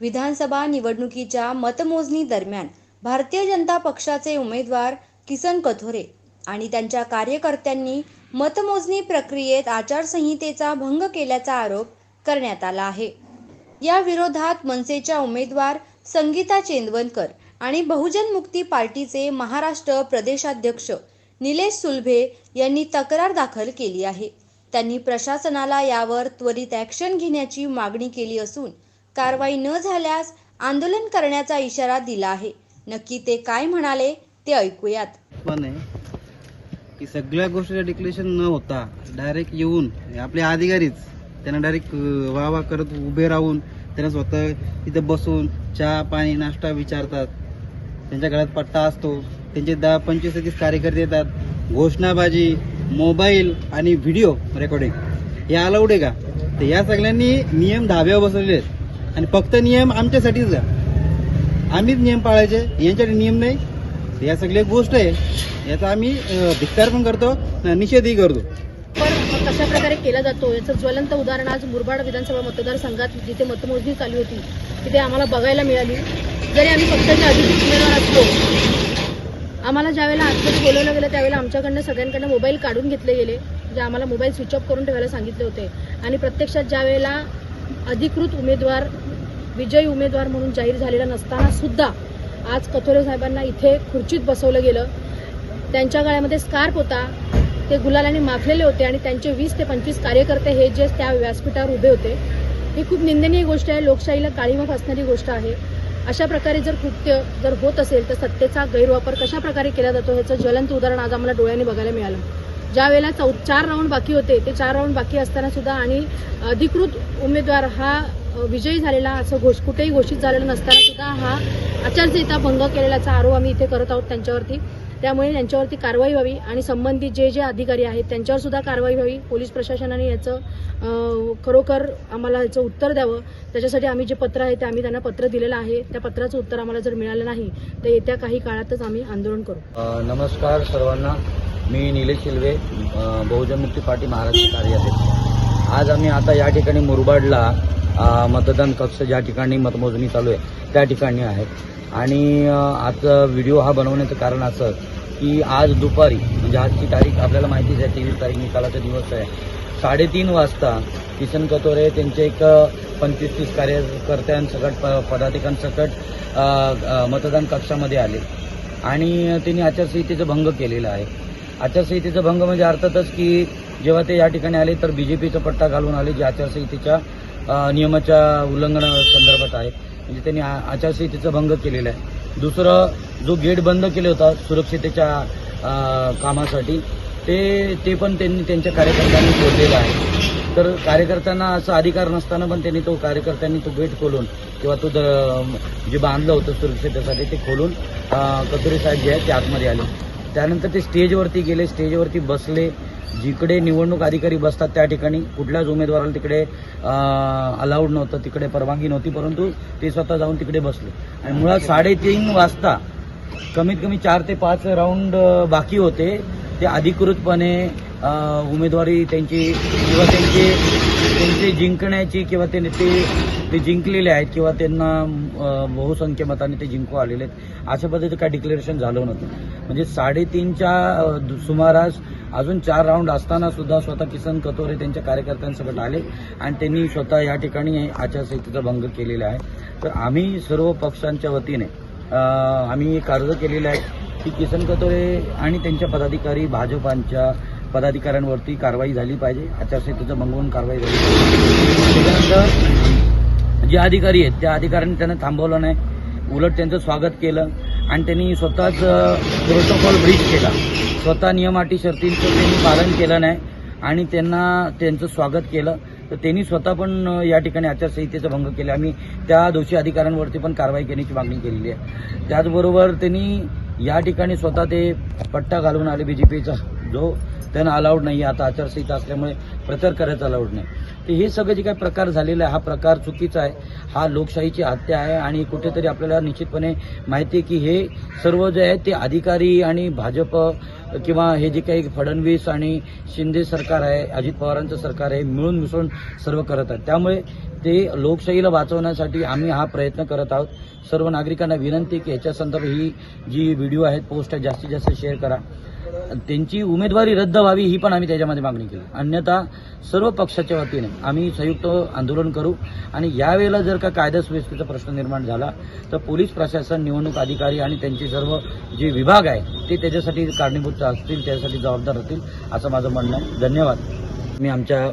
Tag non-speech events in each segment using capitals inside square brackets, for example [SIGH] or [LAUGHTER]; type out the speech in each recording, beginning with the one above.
विधानसभा निवडणुकीच्या मतमोजणी दरम्यान भारतीय जनता पक्षाचे उमेदवार किसन कथोरे आणि त्यांच्या कार्यकर्त्यांनी मतमोजणी प्रक्रियेत आचारसंहितेचा भंग केल्याचा आरोप करण्यात आला आहे. या विरोधात मनसेच्या उमेदवार संगीता चेंदवनकर आणि बहुजन मुक्ती पार्टीचे महाराष्ट्र प्रदेशाध्यक्ष निलेश सुलभे यांनी तक्रार दाखल केली आहे. त्यांनी प्रशासनाला यावर त्वरित ॲक्शन घेण्याची मागणी केली असून कारवाई न झाल्यास आंदोलन करण्याचा इशारा दिला आहे. नक्की ते काय म्हणाले ते ऐकूयात. पण आहे की सगळ्या गोष्टीचं डिक्लेरेशन न होता डायरेक्ट येऊन आपले अधिकारीच त्यांना डायरेक्ट वा वा करत उभे राहून त्यांना स्वतः तिथं बसून चहा पाणी नाश्ता विचारतात. त्यांच्या घरात पट्टा असतो. त्यांचे दहा पंचवीस तीस कार्यकर्ते येतात. घोषणाबाजी मोबाईल आणि व्हिडिओ रेकॉर्डिंग हे अलाउड आहे का? तर या सगळ्यांनी नियम धाब्यावर बसवलेले आहेत. आणि फक्त नियम आमच्यासाठीच का आम्हीच नियम पाळायचे यांच्याकडे नियम नाही. या सगळ्या गोष्ट आहे याचा आम्ही अं, धिक्कार पण करतो निषेधही करतो. पण कशा प्रकारे केला जातो? याचं ज्वलंत उदाहरण आज मुरबाड विधानसभा मतदारसंघात जिथे मतमोजणी चालू होती तिथे आम्हाला बघायला मिळाली. जरी आम्ही पक्षाचे अधिकृत उमेदवार असलो आम्हाला ज्यावेळेला आतमध्ये बोलवलं गेलं त्यावेळेला आमच्याकडनं सगळ्यांकडनं मोबाईल काढून घेतले गेले. जे आम्हाला मोबाईल स्विच ऑफ करून ठेवायला सांगितले होते. आणि प्रत्यक्षात ज्या वेळेला अधिकृत उमेदवार विजयी उमेदवार म्हणून जाहीर झालेला नसताना सुद्धा आज कथोरे साहेबांना इथे खुर्चीत बसवलं गेलं. त्यांच्या गळ्यामध्ये स्कार्प होता. ते गुलालाने माखलेले होते आणि त्यांचे वीस ते पंचवीस कार्यकर्ते हे जे त्या व्यासपीठावर उभे होते ही खूप निंदनीय गोष्ट आहे. लोकशाहीला काळीमा फासणारी गोष्ट आहे. अशा प्रकारे जर कृत्य जर होत असेल तर सत्तेचा गैरवापर कशा प्रकारे केला जातो ह्याचं ज्वलंत उदाहरण आज आम्हाला डोळ्यांनी बघायला मिळालं. ज्या वेळेला चौ चार राऊंड बाकी होते ते चार राऊंड बाकी असताना सुद्धा आणि अधिकृत उमेदवार हा विजयी झालेला असं घोष कुठेही घोषित झालेलं नसताना सुद्धा हा आचारसंहिता भंग केलेल्याचा आरोप आम्ही इथे करत आहोत त्यांच्यावरती. त्यामुळे त्यांच्यावरती कारवाई व्हावी आणि संबंधित जे जे अधिकारी आहेत त्यांच्यावर सुद्धा कारवाई व्हावी. पोलीस प्रशासनाने याचं खरोखर आम्हाला याचं उत्तर द्यावं. त्याच्यासाठी आम्ही जे पत्र आहे ते आम्ही त्यांना पत्र दिलेलं आहे. त्या पत्राचं उत्तर आम्हाला जर मिळालं नाही तर येत्या काही काळातच आम्ही आंदोलन करू. नमस्कार सर्वांना. मी निलेश शिल्वे बहुजन मुक्ती पार्टी महाराष्ट्र कार्याध्यक्ष आज आम्ही आता या ठिकाणी मुरबाडला मतदान कक्ष ज्या ठिकाणी मतमोजणी चालू आहे त्या ठिकाणी आहे. आणि अ, आजचा व्हिडिओ हा बनवण्याचं कारण असं की आज दुपारी म्हणजे आजची तारीख आपल्याला माहितीच आहे तेवीस तारीख निकालाचा दिवस आहे. साडेतीन वाजता किसन कतोरे त्यांचे एक पंचवीस तीस कार्यकर्त्यांसकट प- पदाधिकांसकट मतदान कक्षामध्ये आले. आणि त्यांनी आचारसंहितेचा भंग केलेला आहे. आचारसंहितेचा भंग म्हणजे अर्थातच की जेव्हा ते या ठिकाणी आले तर बीजेपीचा पट्टा घालून आले जे आचारसंहितेच्या नियमाच्या उल्लंघना संदर्भात आहे. म्हणजे त्यांनी आचारसंहितेचा भंग केलेला आहे. दुसरं जो गेट बंद केले होता सुरक्षितेच्या कामासाठी ते ते पण त्यांनी त्यांच्या कार्यकर्त्यांनी शोधलेलं आहे. तर कार्यकर्त्यांना असा अधिकार नसताना पण त्यांनी तो कार्यकर्त्यांनी तो गेट खोलून किंवा तो द- जे बांधलं होतं सुरक्षितेसाठी ते खोलून कचोरी साहेब जे आहे ते आतमध्ये आले. त्यानंतर ते स्टेजवरती गेले स्टेजवरती बसले. जिकडे निवडणूक अधिकारी बसतात त्या ठिकाणी कुठल्याच उमेदवाराला तिकडे अलाउड नव्हतं तिकडे परवानगी नव्हती परंतु ते स्वतः जाऊन तिकडे बसले. आणि मुळात साडेतीन वाजता कमीत कमी चार ते पाच राऊंड बाकी होते. ते अधिकृतपणे उमेदवारी त्यांची किंवा त्यांचे त्यांचे जिंकण्याची किंवा त्यांनी ते ते जिंकलेले आहेत किंवा त्यांना बहुसंख्य मताने ते जिंकू आलेले आहेत अशा पद्धतीचं काय डिक्लेरेशन झालं नव्हतं. म्हणजे साडेतीनच्या दु- सुमारास अजून चार राऊंड असताना सुद्धा स्वतः किसन कतोरे त्यांच्या कार्यकर्त्यांसकट आले आणि त्यांनी स्वतः या ठिकाणी आचारसंहितेचा भंग केलेला आहे. तर आम्ही सर्व पक्षांच्या वतीने आम्ही एक अर्ज केलेला आहे की किसन कतोरे आणि त्यांच्या पदाधिकारी भाजपांच्या पदाधिकाऱ्यांवरती कारवाई झाली पाहिजे आचारसंहितेचं भंगवून कारवाई झाली पाहिजे. त्याच्यानंतर जे अधिकारी आहेत त्या अधिकाऱ्यांनी त्यांना थांबवलं नाही. उलट त्यांचं स्वागत केलं आणि त्यांनी स्वतःच प्रोटोकॉल ब्रीच केला. स्वतः नियम अटी शर्तींचं त्यांनी पालन केलं नाही आणि त्यांना त्यांचं स्वागत केलं. तर त्यांनी स्वतः पण या ठिकाणी आचारसंहितेचा भंग केला. आम्ही त्या दोषी अधिकाऱ्यांवरती पण कारवाई करण्याची मागणी केलेली आहे. त्याचबरोबर त्यांनी या ठिकाणी स्वतः ते पट्टा घालून आले बीजेपीचा पीचा जो त्यांना अलाउड नाही आता आचारसंहिता असल्यामुळे प्रचार करायचा अलाउड नाही. तर हे सगळं जे काही प्रकार झालेला आहे हा प्रकार चुकीचा आहे. हा लोकशाहीची हत्या आहे आणि कुठेतरी आपल्याला निश्चितपणे माहिती आहे की हे सर्व जे आहे ते अधिकारी आणि भाजप किंवा हे जे काही फडणवीस आणि शिंदे सरकार आहे अजित पवारांचं सरकार आहे मिळून मिसळून सर्व करत आहेत. त्यामुळे ते लोकशाहीला वाचवण्यासाठी आम्ही हा प्रयत्न करत आहोत. सर्व नागरिकांना विनंती की ह्याच्या संदर्भात ही जी व्हिडिओ आहेत पोस्ट आहे जास्तीत जास्त शेअर करा. त्यांची उमेदवारी रद्द व्हावी ही पण आम्ही त्याच्यामध्ये मागणी केली. अन्यथा सर्व पक्षाच्या वतीने आम्ही संयुक्त आंदोलन करू आणि यावेळेला जर का कायदा सुव्यवस्थेचा प्रश्न निर्माण झाला तर पोलीस प्रशासन निवडणूक अधिकारी आणि त्यांचे सर्व जे विभाग आहे ते त्याच्यासाठी कारणीभूत असतील त्यासाठी जबाबदार असतील असं माझं म्हणणं आहे. धन्यवाद. मी आमच्या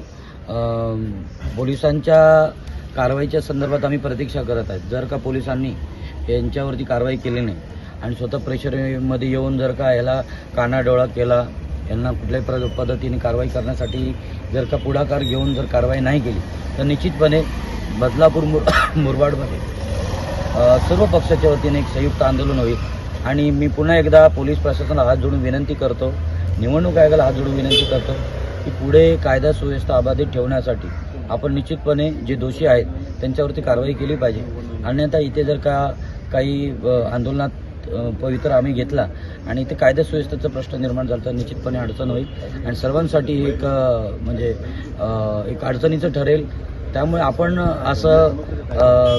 पोलिसांच्या कारवाईच्या संदर्भात आम्ही प्रतीक्षा करत आहेत. जर का पोलिसांनी यांच्यावरती कारवाई केली नाही आणि स्वतः प्रेशरमध्ये येऊन जर का याला कानाडोळा केला यांना कुठल्याही प्र पद्धतीने कारवाई करण्यासाठी जर का पुढाकार घेऊन जर कारवाई नाही केली तर निश्चितपणे बदलापूर मुर [COUGHS] मुरबाडमध्ये सर्व पक्षाच्या वतीने एक संयुक्त आंदोलन होईल. आणि मी पुन्हा एकदा पोलीस प्रशासनाला हात जोडून विनंती करतो निवडणूक आयोगाला हात जोडून विनंती करतो की पुढे कायदा सुव्यवस्था अबाधित ठेवण्यासाठी आपण निश्चितपणे जे दोषी आहेत त्यांच्यावरती कारवाई केली पाहिजे. अन्यथा इथे जर का काही आंदोलनात पवित्र आम्ही घेतला. आणि ते कायदा सुव्यवस्थेचा प्रश्न निर्माण झाला तर निश्चितपणे अडचण होईल. आणि सर्वांसाठी एक म्हणजे एक अडचणीचं ठरेल. त्यामुळे आपण असं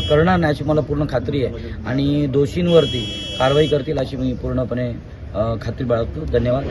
करणार नाही अशी मला पूर्ण खात्री आहे. आणि दोषींवरती कारवाई करतील अशी मी पूर्णपणे खात्री बाळगतो. धन्यवाद.